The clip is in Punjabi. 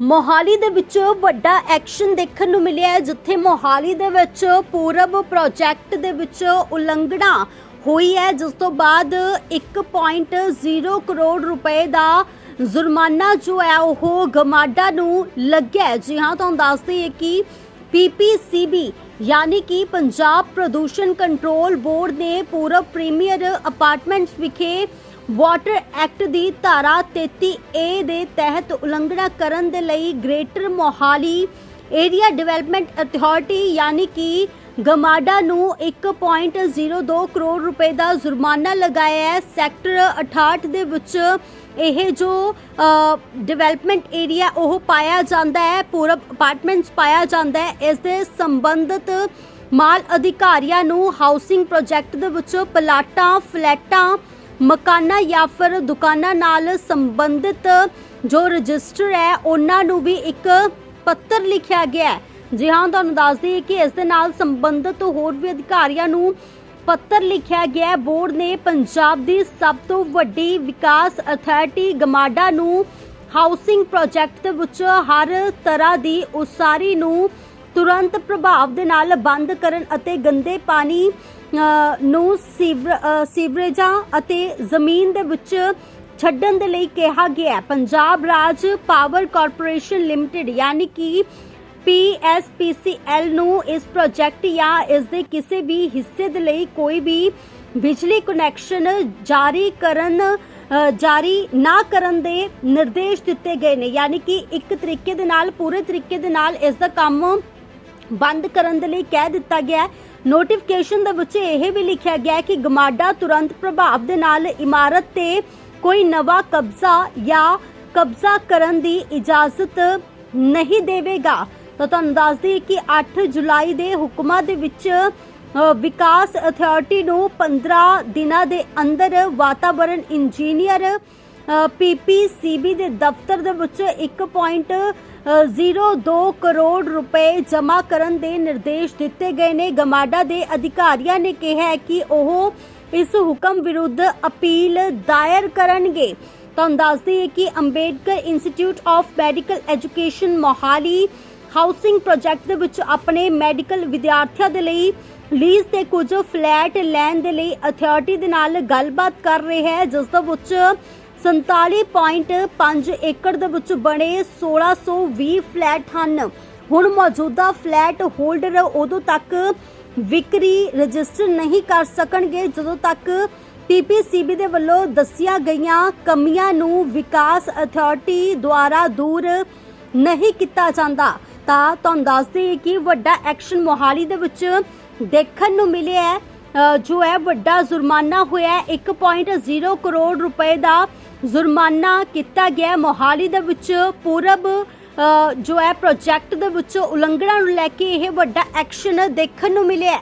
ਮੋਹਾਲੀ ਦੇ ਵਿੱਚ ਵੱਡਾ ਐਕਸ਼ਨ ਦੇਖਣ ਨੂੰ ਮਿਲਿਆ ਹੈ, ਜਿੱਥੇ ਮੋਹਾਲੀ ਦੇ ਵਿੱਚ ਪੂਰਬ ਪ੍ਰੋਜੈਕਟ ਦੇ ਵਿੱਚ ਉਲੰਘਣਾ ਹੋਈ ਹੈ, ਜਿਸ ਤੋਂ ਬਾਅਦ 1.0 ਕਰੋੜ ਰੁਪਏ ਦਾ ਜੁਰਮਾਨਾ ਜੋ ਹੈ, ਉਹ ਗਮਾਡਾ ਨੂੰ ਲੱਗਿਆ ਜੀ ਹਾਂ, ਤੁਹਾਨੂੰ ਦੱਸ ਦਈਏ ਕਿ ਪੀਪੀਸੀਬੀ ਯਾਨੀ ਕਿ ਪੰਜਾਬ ਪ੍ਰਦੂਸ਼ਣ ਕੰਟਰੋਲ ਬੋਰਡ ਨੇ ਪੂਰਬ ਪ੍ਰੀਮੀਅਰ ਅਪਾਰਟਮੈਂਟਸ ਵਿਖੇ ਵਾਟਰ ਐਕਟ ਦੀ ਧਾਰਾ 33 ਏ ਦੇ ਤਹਿਤ ਉਲੰਘਣਾ ਕਰਨ ਦੇ ਲਈ greater Mohali area development authority ਯਾਨੀ ਕਿ ਗਮਾਡਾ ਨੂੰ 1.02 ਕਰੋੜ ਰੁਪਏ ਦਾ ਜੁਰਮਾਨਾ ਲਗਾਇਆ ਹੈ। ਸੈਕਟਰ 68 ਦੇ ਵਿੱਚ ਇਹ ਜੋ ਡਿਵੈਲਪਮੈਂਟ ਏਰੀਆ ਉਹ ਪਾਇਆ ਜਾਂਦਾ ਹੈ, ਪੂਰਬ ਅਪਾਰਟਮੈਂਟਸ ਪਾਇਆ ਜਾਂਦਾ ਹੈ। ਇਸ ਦੇ ਸੰਬੰਧਿਤ ਮਾਲ ਅਧਿਕਾਰੀਆਂ ਨੂੰ ਹਾਊਸਿੰਗ ਪ੍ਰੋਜੈਕਟ ਦੇ ਵਿੱਚ ਪਲਾਟਾਂ, ਫਲੈਟਾਂ ਮਕਾਨਾਂ ਜਾਂ ਫਿਰ ਦੁਕਾਨਾਂ ਨਾਲ ਸੰਬੰਧਿਤ ਜੋ ਰਜਿਸਟਰ ਹੈ, ਉਹਨਾਂ ਨੂੰ ਵੀ ਇੱਕ ਪੱਤਰ ਲਿਖਿਆ ਗਿਆ ਹੈ। ਜੀ ਹਾਂ, ਤੁਹਾਨੂੰ ਦੱਸ ਦਈਏ ਕਿ ਇਸ ਦੇ ਨਾਲ ਸੰਬੰਧਿਤ ਹੋਰ ਵੀ ਅਧਿਕਾਰੀਆਂ ਨੂੰ ਪੱਤਰ ਲਿਖਿਆ ਗਿਆ ਬੋਰਡ ਨੇ ਪੰਜਾਬ ਦੀ ਸਭ ਤੋਂ ਵੱਡੀ ਵਿਕਾਸ ਅਥਾਰਟੀ ਗਮਾਡਾ ਨੂੰ ਹਾਊਸਿੰਗ ਪ੍ਰੋਜੈਕਟ ਦੇ ਵਿੱਚ ਹਰ ਤਰ੍ਹਾਂ ਦੀ ਉਸਾਰੀ ਨੂੰ ਤੁਰੰਤ ਪ੍ਰਭਾਵ ਦੇ ਨਾਲ ਬੰਦ ਕਰਨ ਅਤੇ ਗੰਦੇ ਪਾਣੀ ਨੂੰ ਸੀਵਰ- ਸੀਵਰੇਜਾਂ ਅਤੇ ਜ਼ਮੀਨ ਦੇ ਵਿੱਚ ਛੱਡਣ ਦੇ ਲਈ ਕਿਹਾ ਗਿਆ ਹੈ। ਪੰਜਾਬ ਰਾਜ ਪਾਵਰ ਕਾਰਪੋਰੇਸ਼ਨ ਲਿਮਟਿਡ ਯਾਨੀ ਕਿ PSPCL ਨੂੰ ਇਸ ਪ੍ਰੋਜੈਕਟ ਜਾਂ ਇਸ ਦੇ ਕਿਸੇ ਵੀ ਹਿੱਸੇ ਦੇ ਲਈ ਕੋਈ ਵੀ ਬਿਜਲੀ ਕਨੈਕਸ਼ਨ ਜਾਰੀ ਕਰਨ ਜਾਰੀ ਨਾ ਕਰਨ ਦੇ ਨਿਰਦੇਸ਼ ਦਿੱਤੇ ਗਏ ਨੇ। ਯਾਨੀ ਕਿ ਇੱਕ ਤਰੀਕੇ ਦੇ ਨਾਲ, ਪੂਰੇ ਤਰੀਕੇ ਦੇ ਨਾਲ ਇਸ ਦਾ ਕੰਮ ਬੰਦ ਕਰਨ ਦੇ ਲਈ ਕਹਿ ਦਿੱਤਾ ਗਿਆ ਹੈ। ਨੋਟੀਫਿਕੇਸ਼ਨ ਦੇ ਵਿੱਚ ਇਹ ਵੀ ਲਿਖਿਆ ਗਿਆ ਹੈ ਕਿ ਗਮਾਡਾ ਤੁਰੰਤ ਪ੍ਰਭਾਵ ਦੇ ਨਾਲ ਇਮਾਰਤ ਤੇ ਕੋਈ ਨਵਾਂ ਕਬਜ਼ਾ ਜਾਂ ਕਬਜ਼ਾ ਕਰਨ ਦੀ ਇਜਾਜ਼ਤ ਨਹੀਂ ਦੇਵੇਗਾ। ਤਾਂ ਤੁਹਾਨੂੰ ਦੱਸ ਦਈਏ ਕਿ 8 ਜੁਲਾਈ ਦੇ ਹੁਕਮਾਂ ਦੇ ਵਿੱਚ ਵਿਕਾਸ ਅਥਾਰਟੀ ਨੂੰ 15 ਦਿਨਾਂ ਦੇ ਅੰਦਰ ਵਾਤਾਵਰਣ ਇੰਜੀਨੀਅਰ ਪੀਪੀਸੀਬੀ ਦੇ ਦਫ਼ਤਰ ਦੇ ਵਿੱਚ 1.02 ਕਰੋੜ ਰੁਪਏ ਜਮ੍ਹਾਂ ਕਰਨ ਦੇ ਨਿਰਦੇਸ਼ ਦਿੱਤੇ ਗਏ ਨੇ। ਗਮਾਡਾ ਦੇ ਅਧਿਕਾਰੀਆਂ ਨੇ ਕਿਹਾ ਹੈ ਕਿ ਉਹ ਇਸ ਹੁਕਮ ਵਿਰੁੱਧ ਅਪੀਲ ਦਾਇਰ ਕਰਨਗੇ। ਤੁਹਾਨੂੰ ਦੱਸ ਦਈਏ ਕਿ Ambedkar institute of medical education Mohali housing project ਦੇ ਵਿੱਚ ਆਪਣੇ ਮੈਡੀਕਲ ਵਿਦਿਆਰਥੀਆਂ ਦੇ ਲਈ ਲੀਜ਼ ਤੇ ਕੁਝ ਫਲੈਟ ਲੈਣ ਦੇ ਲਈ ਅਥਾਰਟੀ ਦੇ ਨਾਲ ਗੱਲਬਾਤ ਕਰ ਰਿਹਾ ਹੈ, ਜਿਸ ਦੇ ਵਿੱਚ 47.5 ਏਕੜ ਦੇ ਵਿੱਚ ਬਣੇ 1620 ਫਲੈਟ ਹਨ। ਹੁਣ ਮੌਜੂਦਾ ਫਲੈਟ ਹੋਲਡਰ ਉਦੋਂ ਤੱਕ ਵਿਕਰੀ ਰਜਿਸਟਰ ਨਹੀਂ ਕਰ ਸਕਣਗੇ, ਜਦੋਂ ਤੱਕ ਪੀਪੀਸੀਬੀ ਦੇ ਵੱਲੋਂ ਦੱਸੀਆਂ ਗਈਆਂ ਕਮੀਆਂ ਨੂੰ ਵਿਕਾਸ ਅਥਾਰਟੀ ਦੁਆਰਾ ਦੂਰ ਨਹੀਂ ਕੀਤਾ ਜਾਂਦਾ। ਤਾਂ ਤੁਹਾਨੂੰ ਦੱਸ ਦਈਏ ਕਿ ਵੱਡਾ ਐਕਸ਼ਨ ਮੋਹਾਲੀ ਦੇ ਵਿੱਚ ਦੇਖਣ ਨੂੰ ਮਿਲਿਆ ਹੈ। ਜੋ ਹੈ ਵੱਡਾ ਜੁਰਮਾਨਾ ਹੋਇਆ ਹੈ। 1.0 ਕਰੋੜ ਰੁਪਏ ਦਾ ਜੁਰਮਾਨਾ ਕੀਤਾ ਗਿਆ ਮੋਹਾਲੀ ਦੇ ਵਿੱਚ ਪੂਰਬ ਜੋ ਹੈ ਪ੍ਰੋਜੈਕਟ ਦੇ ਵਿੱਚ ਉਲੰਘਣਾ ਨੂੰ ਲੈ ਕੇ ਇਹ ਵੱਡਾ ਐਕਸ਼ਨ ਦੇਖਣ ਨੂੰ ਮਿਲਿਆ